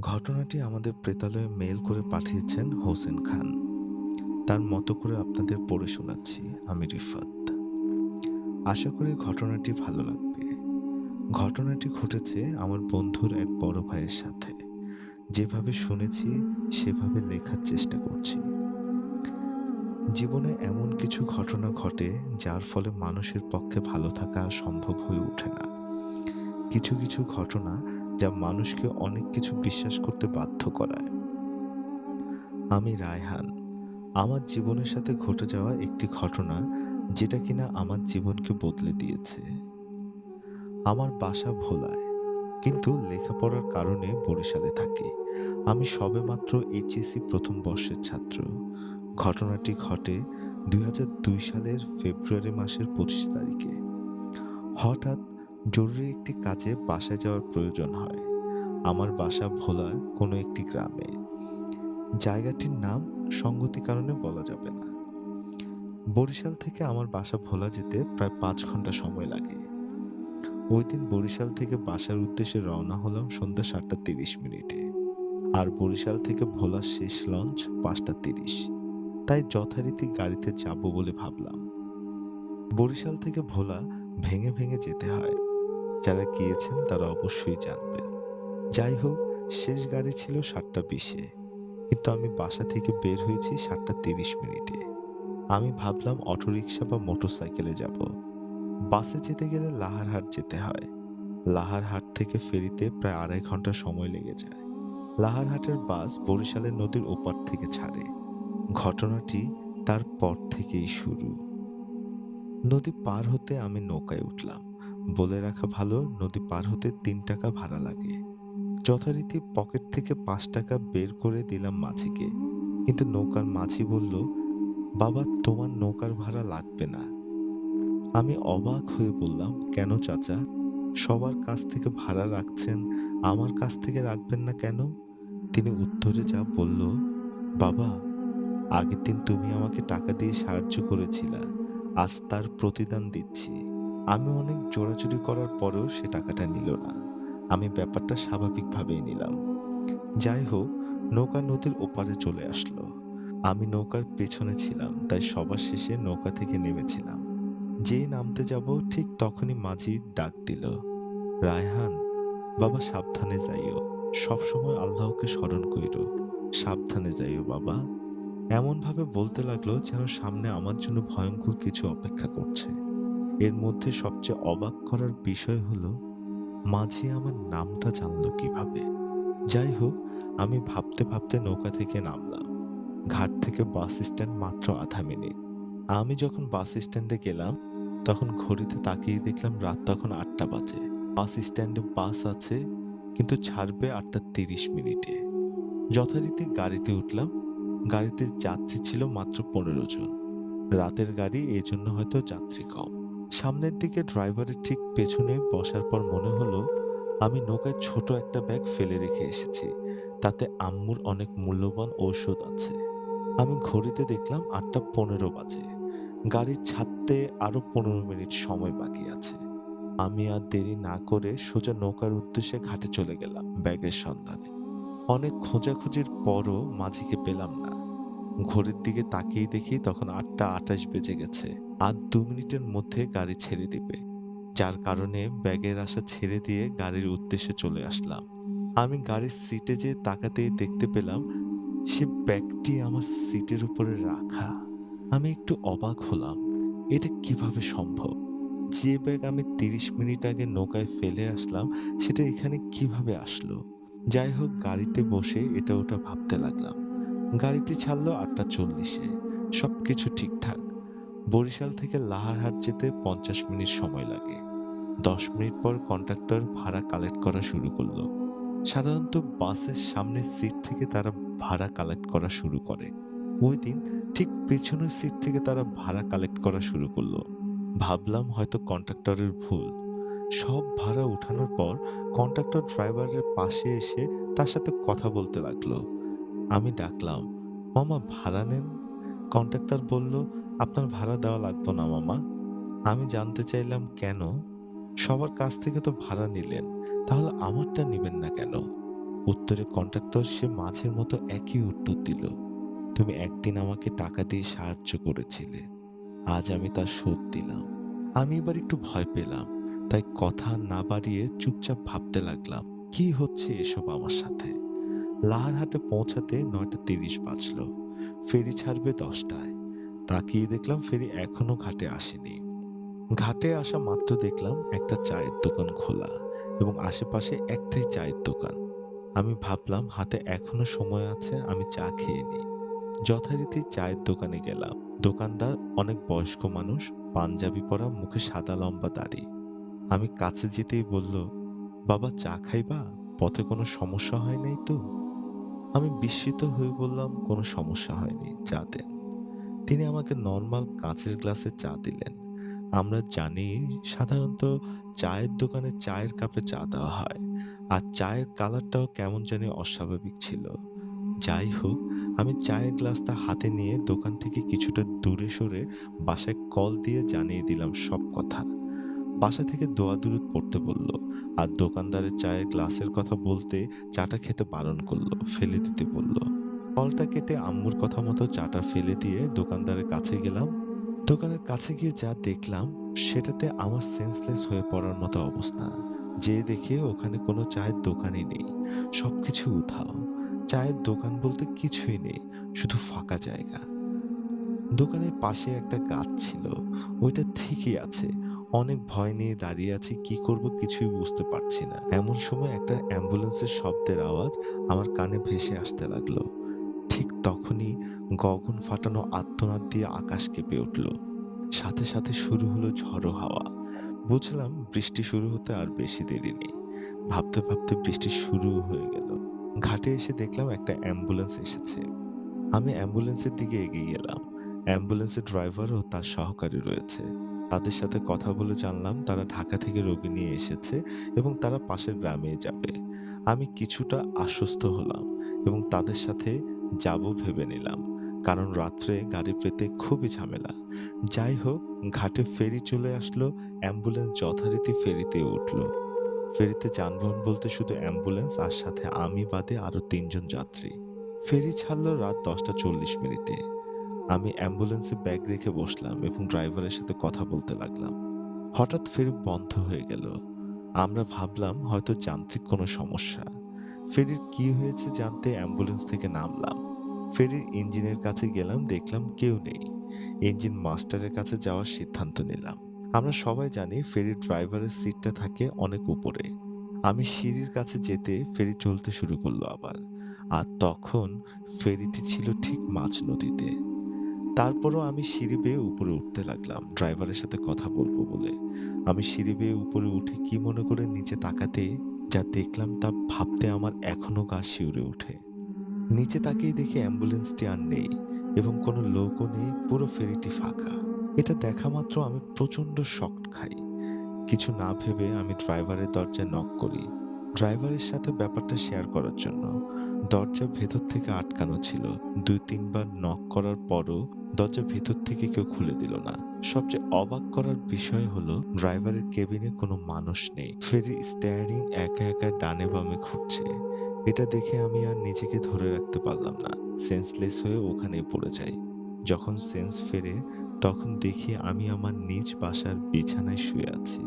ঘটনাটি আমাদের প্রেতালয়ে মেল করে পাঠিয়েছেন হোসেন খান। তার মতো করে আপনাদের পড়ে শোনাচ্ছি আমি রিফাত। আশা করি ঘটনাটি ভালো লাগবে। ঘটনাটি ঘটেছে আমার বন্ধুর এক বড় ভাইয়ের সাথে। যেভাবে শুনেছি, সেভাবে লেখার চেষ্টা করছি। জীবনে এমন কিছু ঘটনা ঘটে, যার ফলে মানুষের পক্ষে ভালো থাকা সম্ভব হয়ে ওঠে না। কিছু কিছু ঘটনা যা মানুষকে অনেক কিছু বিশ্বাস করতে বাধ্য করায়। আমি রায়হান। আমার জীবনের সাথে ঘটে যাওয়া একটি ঘটনা যেটা কিনা আমার জীবনকে বদলে দিয়েছে। আমার বাসা ভোলায়, কিন্তু লেখাপড়ার কারণে বরিশালে থাকি। আমি সবেমাত্র এইচএসসি প্রথম বর্ষের ছাত্র। ঘটনাটি ঘটে দুই হাজার দুই সালের ফেব্রুয়ারি মাসের পঁচিশ তারিখে। হঠাৎ জরুরি একটি কাজে বাসায় যাওয়ার প্রয়োজন হয়। আমার বাসা ভোলার কোনো একটি গ্রামে। জায়গাটির নাম সঙ্গতি কারণে বলা যাবে না। বরিশাল থেকে আমার বাসা ভোলা যেতে প্রায় পাঁচ ঘণ্টা সময় লাগে। ওই দিন বরিশাল থেকে বাসার উদ্দেশ্যে রওনা হলাম সন্ধ্যা সাতটা তিরিশ মিনিটে। আর বরিশাল থেকে ভোলার শেষ লঞ্চ পাঁচটা তিরিশ। তাই যথারীতি গাড়িতে যাব বলে ভাবলাম। বরিশাল থেকে ভোলা ভেঙে ভেঙে যেতে হয়। যারা গিয়েছেন তারা অবশ্যই জানবেন। যাই হোক, শেষ গাড়ি ছিল সাতটা বিশে। কিন্তু আমি বাসা থেকে বের হয়েছি সাতটা তিরিশ মিনিটে। আমি ভাবলাম অটোরিকশা বা মোটর সাইকেলে যাব। বাসে যেতে গেলে লাহারহাট যেতে হয়। লাহারহাট থেকে ফেরিতে প্রায় আড়াই ঘণ্টা সময় লেগে যায়। লাহারহাটের বাস বরিশালের নদীর ওপার থেকে ছাড়ে। ঘটনাটি তার পর থেকেই শুরু। নদী পার হতে আমি নৌকায় উঠলাম। বলে রাখা ভালো, নদী পার হতে তিন টাকা ভাড়া লাগে। যথারীতি পকেট থেকে পাঁচ টাকা বের করে দিলাম মাঝিকে। কিন্তু নৌকার মাঝি বলল, বাবা, তোমার নৌকার ভাড়া লাগবে না। আমি অবাক হয়ে বললাম, কেন চাচা? সবার কাছ থেকে ভাড়া রাখছেন, আমার কাছ থেকে রাখবেন না কেন? তিনি উত্তরে যা বলল, বাবা, আগের দিন তুমি আমাকে টাকা দিয়ে সাহায্য করেছিলা, আজ তার প্রতিদান দিচ্ছি। আমি অনেক জোরাজুরি করার পরেও সে টাকাটা নিল না। আমি ব্যাপারটা স্বাভাবিকভাবেই নিলাম। যাই হোক, নৌকা নদীর ওপারে চলে আসলো। আমি নৌকার পেছনে ছিলাম, তাই সবার শেষে নৌকা থেকে নেমেছিলাম। যেই নামতে যাব, ঠিক তখনই মাঝি ডাক দিল, রায়হান, বাবা সাবধানে যাইও। সবসময় আল্লাহকে স্মরণ কইরো। সাবধানে যাইও বাবা। এমনভাবে বলতে লাগল যেন সামনে আমার জন্য ভয়ঙ্কর কিছু অপেক্ষা করছে। এর মধ্যে সবচেয়ে অবাক করার বিষয় হলো, মাঝি আমার নামটা জানলো কীভাবে। যাই হোক, আমি ভাবতে ভাবতে নৌকা থেকে নামলাম। ঘাট থেকে বাস স্ট্যান্ড মাত্র আধা মিনিট। আমি যখন বাস স্ট্যান্ডে গেলাম, তখন ঘড়িতে তাকিয়ে দেখলাম রাত তখন আটটা বাজে। বাস স্ট্যান্ডে বাস আছে, কিন্তু ছাড়বে আটটা তিরিশ মিনিটে। যথারীতি গাড়িতে উঠলাম। গাড়িতে যাত্রী ছিল মাত্র পনেরো জন। রাতের গাড়ি এই জন্য হয়তো যাত্রী কম। সামনের দিকে ড্রাইভারের ঠিক পেছনে বসার পর মনে হলো আমি নৌকায় ছোট একটা ব্যাগ ফেলে রেখে এসেছি। তাতে আম্মুর অনেক মূল্যবান ঔষধ আছে। আমি ঘড়িতে দেখলাম আটটা পনেরো বাজে। গাড়ি ছাড়তে আরও পনেরো মিনিট সময় বাকি আছে। আমি আর দেরি না করে সোজা নৌকার উদ্দেশ্যে ঘাটে চলে গেলাম ব্যাগের সন্ধানে। অনেক খোঁজাখুঁজির পরও মাঝিকে পেলাম না। ঘড়ির দিকে তাকিয়ে দেখি তখন আটটা আটাশ বেজে গেছে। আর দু মিনিটের মধ্যে গাড়ি ছেড়ে দিবে। যার কারণে ব্যাগের আশা ছেড়ে দিয়ে গাড়ির উদ্দেশ্যে চলে আসলাম। আমি গাড়ির সিটে যেয়ে তাকাতেই দেখতে পেলাম, সে ব্যাগটি আমার সিটের উপরে রাখা। আমি একটু অবাক হলাম, এটা কীভাবে সম্ভব? যে ব্যাগ আমি তিরিশ মিনিট আগে নৌকায় ফেলে আসলাম, সেটা এখানে কীভাবে আসলো? যাই হোক, গাড়িতে বসে এটা ওটা ভাবতে লাগলাম। গাড়িটি ছাড়লো আটটা চল্লিশে। সব কিছু ঠিকঠাক। বরিশাল থেকে লাহারহাট যেতে পঞ্চাশ মিনিট সময় লাগে। দশ মিনিট পর কন্ট্রাক্টর ভাড়া কালেক্ট করা শুরু করল। সাধারণত বাসের সামনের সিট থেকে তারা ভাড়া কালেক্ট করা শুরু করে। ওই দিন ঠিক পেছনের সিট থেকে তারা ভাড়া কালেক্ট করা শুরু করল। ভাবলাম হয়তো কন্ট্রাক্টরের ভুল। সব ভাড়া উঠানোর পর কন্ট্রাক্টর ড্রাইভারের পাশে এসে তার সাথে কথা বলতে লাগল। আমি ডাকলাম, মামা, ভাড়া নেন? কন্ট্রাক্টর বলল, আপনার ভাড়া দেওয়া লাগবে না, মামা। আমি জানতে চাইলাম, কেন? সবার কাছ থেকে তো ভাড়া নিলেন, তাহলে আমারটা নেবেন না কেন? উত্তরে কন্ট্রাক্টর সে মাঝের মতো একই উত্তর দিল, তুমি একদিন আমাকে টাকা দিয়ে সাহায্য করেছিলে, আজ আমি তার শোধ দিলাম। আমি এবার একটু ভয় পেলাম, তাই কথা না বাড়িয়ে চুপচাপ ভাবতে লাগলাম, কি হচ্ছে এসব আমার সাথে? লাহারহাটে পৌঁছাতে নয়টা তিরিশ বাজলো। ফেরি ছাড়বে দশটায়। তাকিয়ে দেখলাম ফেরি এখনও ঘাটে আসেনি। ঘাটে আসা মাত্র দেখলাম একটা চায়ের দোকান খোলা এবং আশেপাশে একটাই চায়ের দোকান। আমি ভাবলাম, হাতে এখনও সময় আছে, আমি চা খেয়ে নিই যথারীতি চায়ের দোকানে গেলাম। দোকানদার অনেক বয়স্ক মানুষ, পাঞ্জাবি পরা, মুখে সাদা লম্বা দাড়ি। আমি কাছে যেতেই বলল, বাবা, চা খাইবা? পথে কোনো সমস্যা হয় নাই তো? আমি বিস্মিত হয়ে বললাম, কোনো সমস্যা হয়নি চা দেন তিনি আমাকে নর্মাল কাঁচের গ্লাসে চা দিলেন। আমরা জানি সাধারণত চায়ের দোকানে চায়ের কাপে চা দেওয়া হয়, আর চায়ের কালারটাও কেমন জানি অস্বাভাবিক ছিল। যাই হোক, আমি চায়ের গ্লাসটা হাতে নিয়ে দোকান থেকে কিছুটা দূরে সরে বাসায় কল দিয়ে জানিয়ে দিলাম সব কথা। বাসা থেকে দোয়া দূরত পড়তে বলল আর দোকানদারের চায়ের গ্লাসের কথা বলতে চাটা খেতে বারণ করল, ফেলে দিতে বলল। কলটা কেটে আম্মুর কথা মতো চাটা ফেলে দিয়ে দোকানদারের কাছে গেলাম। দোকানের কাছে গিয়ে যা দেখলাম, সেটাতে আমার সেন্সলেস হয়ে পড়ার মতো অবস্থা। যে দেখে ওখানে কোনো চায়ের দোকানই নেই। সবকিছু উধাও। চায়ের দোকান বলতে কিছুই নেই, শুধু ফাঁকা জায়গা। দোকানের পাশে একটা গাছ ছিল, ওইটা ঠিকই আছে। অনেক ভয় নিয়ে দাঁড়িয়ে আছি, কি করব কিছুই বুঝতে পারছি না। এমন সময় একটা অ্যাম্বুলেন্সের শব্দের আওয়াজ আমার কানে ভেসে আসতে লাগল। ঠিক তখনই গগন ফাটানো আত্মনাদ দিয়ে আকাশ কেঁপে উঠল। সাথে সাথে শুরু হলো ঝড়ো হাওয়া। বুঝলাম বৃষ্টি শুরু হতে আর বেশি দেরি নেই। ভাবতে ভাবতে বৃষ্টি শুরু হয়ে গেল। ঘাটে এসে দেখলাম একটা অ্যাম্বুলেন্স এসেছে। আমি অ্যাম্বুলেন্সের দিকে এগিয়ে গেলাম। অ্যাম্বুলেন্সের ড্রাইভার ও তার সহকারী রয়েছে। তাদের সাথে কথা বলে জানলাম তারা ঢাকা থেকে রোগী নিয়ে এসেছে এবং তারা পাশের গ্রামে যাবে। আমি কিছুটা আশ্বস্ত হলাম এবং তাদের সাথে যাব ভেবে নিলাম, কারণ রাত্রে গাড়ি পেতে খুবই ঝামেলা। যাই হোক, ঘাটে ফেরি চলে আসলো, অ্যাম্বুলেন্স যথারীতি ফেরিতে উঠল। ফেরিতে যানবাহন বলতে শুধু অ্যাম্বুলেন্স আর সাথে আমি বাদে আরও তিনজন যাত্রী। ফেরি ছাড়লো রাত দশটা চল্লিশ মিনিটে। আমি অ্যাম্বুলেন্সে ব্যাগ রেখে বসলাম এবং ড্রাইভারের সাথে কথা বলতে লাগলাম। হঠাৎ ফেরি বন্ধ হয়ে গেল। আমরা ভাবলাম হয়তো যান্ত্রিক কোনো সমস্যা। ফেরির কি হয়েছে জানতে অ্যাম্বুলেন্স থেকে নামলাম। ফেরির ইঞ্জিনের কাছে গেলাম, দেখলাম কেউ নেই। ইঞ্জিন মাস্টারের কাছে যাওয়ার সিদ্ধান্ত নিলাম। আমরা সবাই জানি ফেরির ড্রাইভারের সিটটা থাকে অনেক উপরে। আমি সিঁড়ির কাছে যেতে ফেরি চলতে শুরু করল আবার। আর তখন ফেরিটি ছিল ঠিক মাছ নদীতে। তারপরও আমি সিঁড়ি বেয়ে উপরে উঠতে লাগলাম, ড্রাইভারের সাথে কথা বলব বলে। আমি সিঁড়ি বেয়ে উপরে উঠে কি মনে করে নিচে তাকাতে, যা দেখলাম তা ভাবতে আমার এখনও গা শিউরে ওঠে। নিচে তাকিয়ে দেখি অ্যাম্বুলেন্সটি আর নেই এবং কোনো লোকও নেই, পুরো ফেরিটি ফাঁকা। এটা দেখা মাত্র আমি প্রচণ্ড শক খাই। কিছু না ভেবে আমি ড্রাইভারের দরজায় নক করি। ড্রাইভারের সাথে ব্যাপারটা শেয়ার করার জন্য। দরজা ভেতর থেকে আটকানো ছিল। দুই তিনবার নক করার পরও দরজা ভেতর থেকে কেউ খুলে দিল না। সবচেয়ে অবাক করার বিষয় হলো, ড্রাইভারের কেবিনে কোনো মানুষ নেই। ফেরি স্টিয়ারিং একা একা ডানে বামে ঘুরছে। এটা দেখে আমি আর নিজেকে ধরে রাখতে পারলাম না। সেন্সলেস হয়ে ওখানে পড়ে যাই। যখন সেন্স ফেরে, তখন দেখি আমি আমার নিজ বাসার বিছানায় শুয়ে আছি।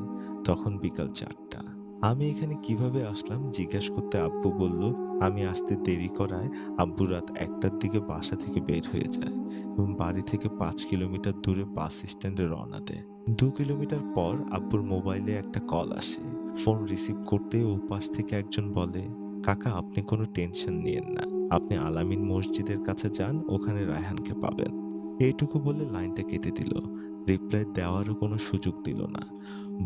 তখন বিকাল চারটা। আমি এখানে কীভাবে আসলাম? জিজ্ঞাসা করতে আব্বু বলল, আমি আসতে দেরি করায় আব্বু রাত একটার দিকে বাসা থেকে বের হয়ে যায় এবং বাড়ি থেকে পাঁচ কিলোমিটার দূরে বাস স্ট্যান্ডে রওনা দেয়। দু কিলোমিটার পর আব্বুর মোবাইলে একটা কল আসে। ফোন রিসিভ করতে ও পাশ থেকে একজন বলে, কাকা, আপনি কোনো টেনশন নিয়েন না। আপনি আলামিন মসজিদের কাছে যান, ওখানে রায়হানকে পাবেন। এইটুকু বলে লাইনটা কেটে দিল। রিপ্লাই দেওয়ারও কোনো সুযোগ দিল না।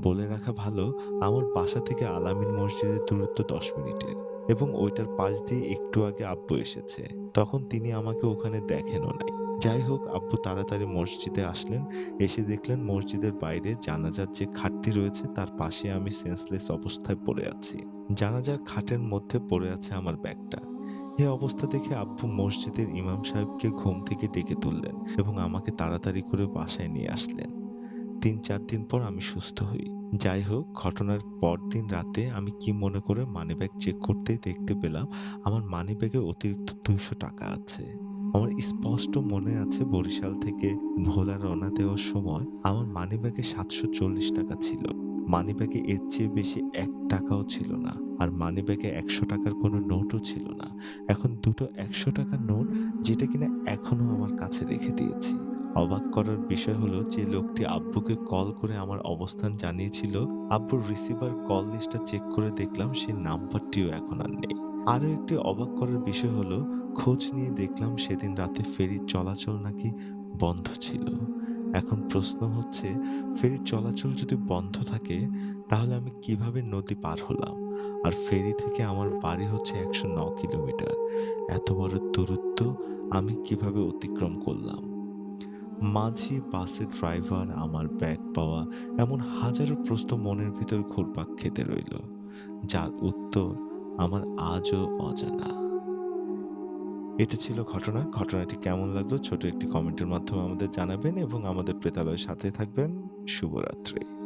বলে রাখা ভালো, আমার বাসা থেকে আলামিন মসজিদের দূরত্ব দশ মিনিটের এবং ওইটার পাশ দিয়ে একটু আগে আব্বু এসেছে। তখন তিনি আমাকে ওখানে দেখেনও নাই। যাই হোক, আব্বু তাড়াতাড়ি মসজিদে আসলেন। এসে দেখলেন মসজিদের বাইরে জানাজার যে খাটটি রয়েছে, তার পাশে আমি সেন্সলেস অবস্থায় পড়ে আছি। জানাজার খাটের মধ্যে পড়ে আছে আমার ব্যাগটা। এই অবস্থা দেখে আব্বু মসজিদের ইমাম সাহেবকে ঘুম থেকে ডেকে তুললেন এবং আমাকে তাড়াতাড়ি করে বাসায় নিয়ে আসলেন। তিন চার দিন পর আমি সুস্থ হই। যাই হোক, ঘটনার পরদিন রাতে আমি কি মনে করে মানি ব্যাগ চেক করতেই দেখতে পেলাম, আমার মানি ব্যাগে অতিরিক্ত দুইশো টাকা আছে। আমার স্পষ্ট মনে আছে বরিশাল থেকে ভোলা রওনা দেওয়ার সময় আমার মানি ব্যাগে সাতশো চল্লিশ টাকা ছিল। মানিব্যাগে এর চেয়ে বেশি এক টাকাও ছিল না আর মানিব্যাগে একশো টাকার কোনো নোটও ছিল না। এখন দুটো একশো টাকার নোট যেটা কিনা এখনও আমার কাছে রেখে দিয়েছি। অবাক করার বিষয় হলো যে লোকটি আব্বুকে কল করে আমার অবস্থান জানিয়েছিল। আব্বুর রিসিভার কল লিস্টটা চেক করে দেখলাম সেই নাম্বারটিও এখন আর নেই। আরও একটি অবাক করার বিষয় হলো, খোঁজ নিয়ে দেখলাম সেদিন রাতে ফেরি চলাচল নাকি বন্ধ ছিল। এখন প্রশ্ন হচ্ছে ফেরির চলাচল যদি বন্ধ থাকে, তাহলে আমি কীভাবে নদী পার হলাম? আর ফেরি থেকে আমার বাড়ি হচ্ছে একশো ন কিলোমিটার। এত বড় দূরত্ব আমি কীভাবে অতিক্রম করলাম? মাঝি, বাসের ড্রাইভার, আমার ব্যাগ পাওয়া, এমন হাজারো প্রশ্ন মনের ভিতর ঘুরপাক খেতে রইল। যার উত্তর আমার আজও অজানা। এটা ছিল ঘটনা। ঘটনাটি কেমন লাগল ছোট একটি কমেন্টের মাধ্যমে আমাদের জানাবেন এবং আমাদের প্রেতালয়ের সাথে থাকবেন। শুভরাত্রি।